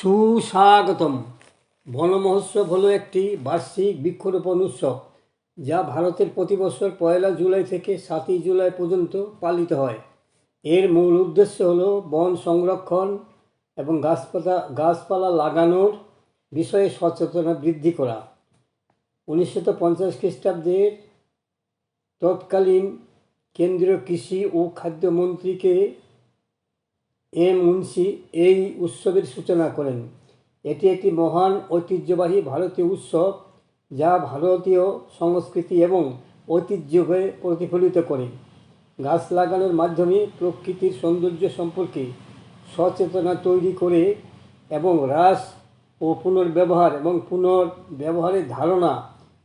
সুস্বাগতম। বন মহোৎসব হলো একটি বার্ষিক বৃক্ষরোপণ উৎসব, যা ভারতের প্রতি বছর পয়লা জুলাই থেকে সাতই জুলাই পর্যন্ত পালিত হয়। এর মূল উদ্দেশ্য হলো বন সংরক্ষণ এবং গাছপালা গাছপালা লাগানোর বিষয়ে সচেতনতা বৃদ্ধি করা। উনিশশো পঞ্চাশ খ্রিস্টাব্দের তৎকালীন কেন্দ্রীয় কৃষি ও খাদ্যমন্ত্রীকে এম মুন্সি এই উৎসবের সূচনা করেন। এটি একটি মহান ঐতিহ্যবাহী ভারতীয় উৎসব যা ভারতীয় সংস্কৃতি এবং ঐতিহ্যকে প্রতিফলিত করে। গাছ লাগানোর মাধ্যমে প্রকৃতির সৌন্দর্য সম্পর্কে সচেতনা তৈরি করে এবং হ্রাস ও পুনর্ব্যবহার এবং পুনর্ব্যবহারের ধারণা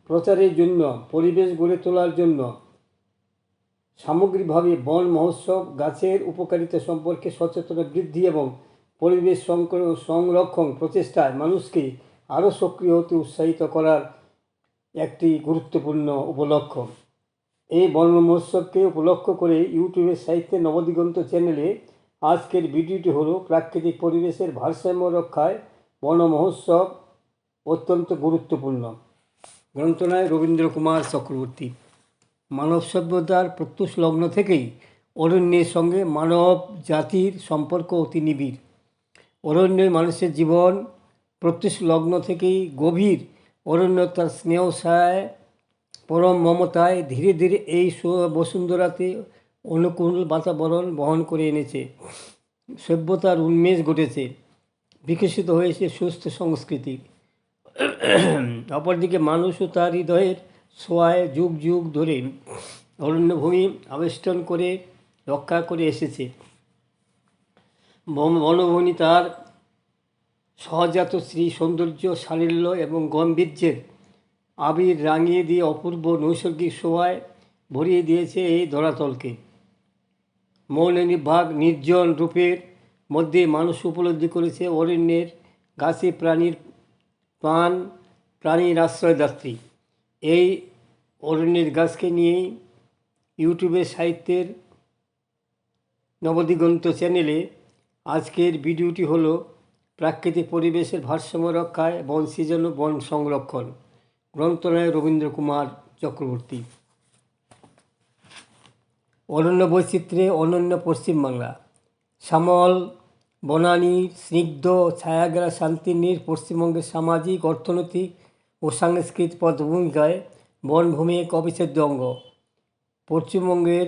প্রচারের জন্য, পরিবেশ গড়ে তোলার জন্য সামগ্রিকভাবে বন মহোৎসব, গাছের উপকারিতা সম্পর্কে সচেতনতা বৃদ্ধি এবং পরিবেশ সংরক্ষণ প্রচেষ্টায় মানুষকে আরও সক্রিয় হতে উৎসাহিত করার একটি গুরুত্বপূর্ণ উপলক্ষ এই বন মহোৎসবকে উপলক্ষ করে ইউটিউবের সাহিত্যের নবদিগন্ত চ্যানেলে আজকের ভিডিওটি হলো প্রাকৃতিক পরিবেশের ভারসাম্য রক্ষায় বন মহোৎসব অত্যন্ত গুরুত্বপূর্ণ। গ্রন্থনায় রবীন্দ্র কুমার চক্রবর্তী। মানব সভ্যতার প্রত্যুষ লগ্ন থেকেই অরণ্যের সঙ্গে মানব জাতির সম্পর্ক অতি নিবিড়। অরণ্যের মানুষের জীবন প্রত্যুষ লগ্ন থেকেই গভীর। অরণ্য তার স্নেহ ছায় পরম মমতায় ধীরে ধীরে এই বসুন্ধরাতে অনুকূল বাতাবরণ বহন করে এনেছে। সভ্যতার উন্মেষ ঘটেছে, বিকশিত হয়েছে সুস্থ সংস্কৃতি। অপরদিকে মানুষও তার হৃদয়ের ছোঁয়ায় যুগ যুগ ধরে অরণ্যভূমি আবেষ্টন করে, রক্ষা করে এসেছে। বন- বনভূমি তার সহজাত শ্রী সৌন্দর্য, সারিল্য এবং গম্ভীর্যের আবির রাঙিয়ে দিয়ে অপূর্ব নৈসর্গিক শোভায় ভরিয়ে দিয়েছে এই ধরাতলকে। মৌন নির্ভাগ নির্জন রূপের মধ্যে মানুষ উপলব্ধি করেছে অরণ্যের গাছে প্রাণীর প্রাণ, প্রাণীর আশ্রয়দাত্রী। এই অরণ্যের গাছকে নিয়েই ইউটিউবের সাহিত্যের নবদিগন্ত চ্যানেলে আজকের ভিডিওটি হলো প্রাকৃতিক পরিবেশের ভারসাম্য রক্ষায় বন সৃজন ও বন সংরক্ষণ। গ্রন্থনায় রবীন্দ্র কুমার চক্রবর্তী। অরণ্য বৈচিত্র্যে অনন্য পশ্চিমবাংলা শ্যামল, বনানী, স্নিগ্ধ ছায়াগ্রা শান্তির নীর, পশ্চিমবঙ্গের সামাজিক, অর্থনৈতিক ও সাংস্কৃতিক পটভূমিকায় বনভূমি এক অবিচ্ছেদ্য অঙ্গ। পশ্চিমবঙ্গের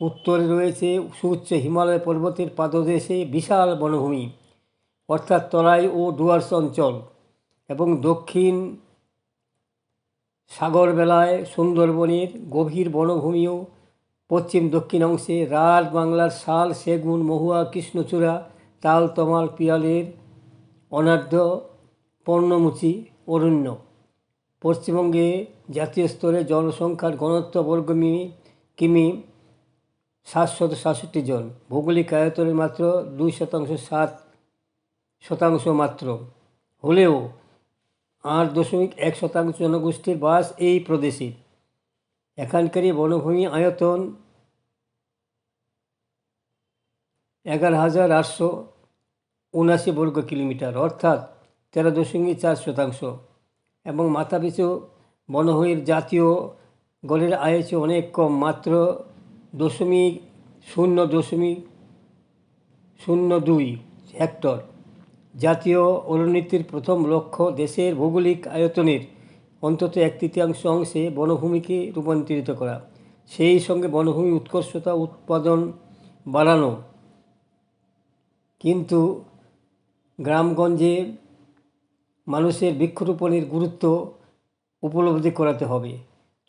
উত্তরে রয়েছে সুউচ্চ হিমালয় পর্বতের পাদদেশে বিশাল বনভূমি, অর্থাৎ তরাই ও ডুয়ার্স অঞ্চল এবং দক্ষিণ সাগরবেলায় সুন্দরবনের গভীর বনভূমিও পশ্চিম দক্ষিণ অংশে রাজ বাংলার শাল, সেগুন, মহুয়া, কৃষ্ণচূড়া তাল তমাল পিয়ালের অনাঢ্য পর্ণমুচি, অরণ্য। পশ্চিমবঙ্গে জাতীয় স্তরে জনসংখ্যার ঘনত্ব বর্গমি, কিমি, সাতশত সাতষট্টি জন। ভৌগোলিক আয়তনের মাত্র দুই শতাংশ, সাত শতাংশ মাত্র। হলেও আট দশমিক এক শতাংশ জনগোষ্ঠীর বাস এই প্রদেশে। এখানকারই বনভূমি আয়তন এগারো হাজার আটশো উনাশি বর্গ কিলোমিটার, অর্থাৎ তেরো দশমিক চার শতাংশ। এবং মাথাপিছু বনভূমির জাতীয় গড়ের আয় অনেক কম, মাত্র দশমিক শূন্য দশমিক শূন্য দুই হেক্টর। জাতীয় অরণ্যনীতির প্রথম লক্ষ্য দেশের ভৌগোলিক আয়তনের অন্তত এক তৃতীয়াংশ অংশে বনভূমিকে রূপান্তরিত করা। সেই সঙ্গে বনভূমি উৎকর্ষতা উৎপাদন বাড়ানো। কিন্তু গ্রামগঞ্জে মানুষের বৃক্ষরোপণের গুরুত্ব উপলব্ধি করাতে হবে।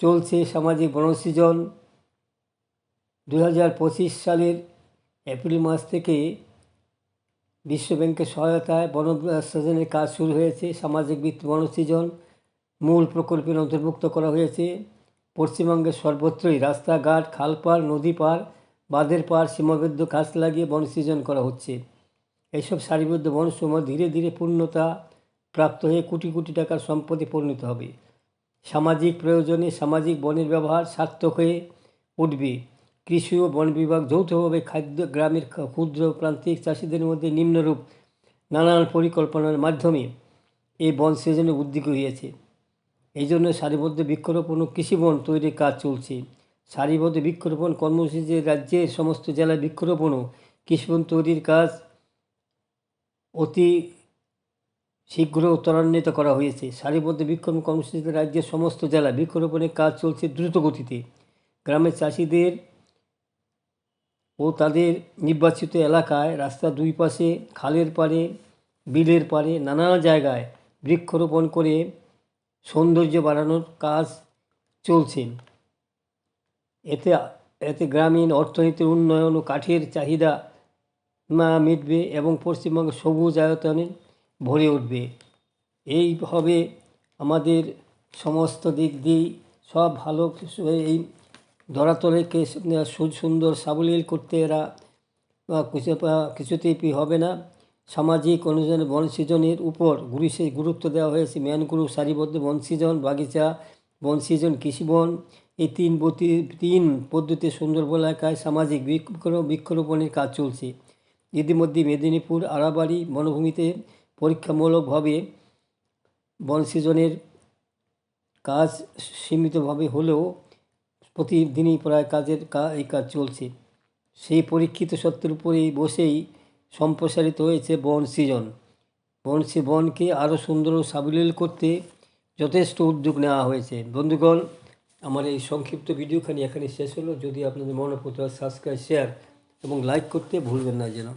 চলছে সামাজিক বনসৃজন। দু হাজার পঁচিশ সালের এপ্রিল মাস থেকে বিশ্বব্যাংকের সহায়তায় বন সৃজনের কাজ শুরু হয়েছে। সামাজিক বৃত্তি বনসৃজন মূল প্রকল্পের অন্তর্ভুক্ত করা হয়েছে। পশ্চিমবঙ্গের সর্বত্রই রাস্তাঘাট খালপাড় নদী পার বাঁধের পার সীমাবদ্ধ গাছ লাগিয়ে বনসৃজন করা হচ্ছে। এইসব সারিবদ্ধ বনসমূহ ধীরে ধীরে পূর্ণতা প্রাপ্ত হয়ে কোটি কোটি টাকার সম্পদে পরিণত হবে। সামাজিক প্রয়োজনে সামাজিক বনের ব্যবহার সার্থক হয়ে উঠবে। কৃষি ও বন বিভাগ যৌথভাবে খাদ্য, গ্রামের ক্ষুদ্র প্রান্তিক চাষিদের মধ্যে নিম্নরূপ নানান পরিকল্পনার মাধ্যমে এই বন সৃজনে উদ্যোগ হয়েছে। এই জন্য সারিবদ্ধ বৃক্ষরোপণ ও কৃষিবন তৈরির কাজ চলছে। সারিবদ্ধ বৃক্ষরোপণ কর্মসূচিতে রাজ্যের সমস্ত জেলায় বৃক্ষরোপণ ও কৃষিবন তৈরির কাজ অতি শীঘ্র ত্বরান্বিত করা হয়েছে। সারিবদ্ধ বৃক্ষরোপণ কর্মসূচিতে রাজ্যের সমস্ত জেলায় বৃক্ষরোপণের কাজ চলছে দ্রুত গতিতে। গ্রামের চাষিদের ও তাদের নির্বাচিত এলাকায় রাস্তার দুই পাশে, খালের পাড়ে, বিলের পাড়ে নানা জায়গায় বৃক্ষরোপণ করে সৌন্দর্য বাড়ানোর কাজ চলছে। এতে এতে গ্রামীণ অর্থনীতির উন্নয়ন ও কাঠের চাহিদা মিটবে এবং পশ্চিমবঙ্গ সবুজ আয়তনে ভরে উঠবে। এইভাবে আমাদের সমস্ত দিক দিয়েই সব ভালো এই ধরাতলকে সুন্দর সাবলীল করতে এরা কিছু কিছুতেই হবে না। সামাজিক অনুযায়ী বন সৃজনের উপর গুরুসে গুরুত্ব দেওয়া হয়েছে। ম্যানগ্রোভ সারিবদ্ধ বন সৃজন বাগিচা বন সৃজন কৃষিবন এই তিন তিন পদ্ধতি সুন্দরবন এলাকায় সামাজিক বৃক্ষ বৃক্ষরোপণের কাজ চলছে। ইতিমধ্যে মেদিনীপুর আড়াবাড়ি বনভূমিতে পরীক্ষামূলকভাবে বন সৃজনের কাজ সীমিতভাবে হলেও প্রতিদিনই প্রায় কাজের এই কাজ চলছে। সেই পরীক্ষিত সত্যের উপরেই বসেই সম্প্রসারিত হয়েছে বন সৃজন। বন বনকে আরও সুন্দর ও সাবলীল করতে যথেষ্ট উদ্যোগ নেওয়া হয়েছে। বন্ধুগণ, আমার এই সংক্ষিপ্ত ভিডিওখানি এখানে শেষ হলো। যদি আপনাদের মনে সাবস্ক্রাইব, শেয়ার এবং লাইক করতে ভুলবেন না যেন।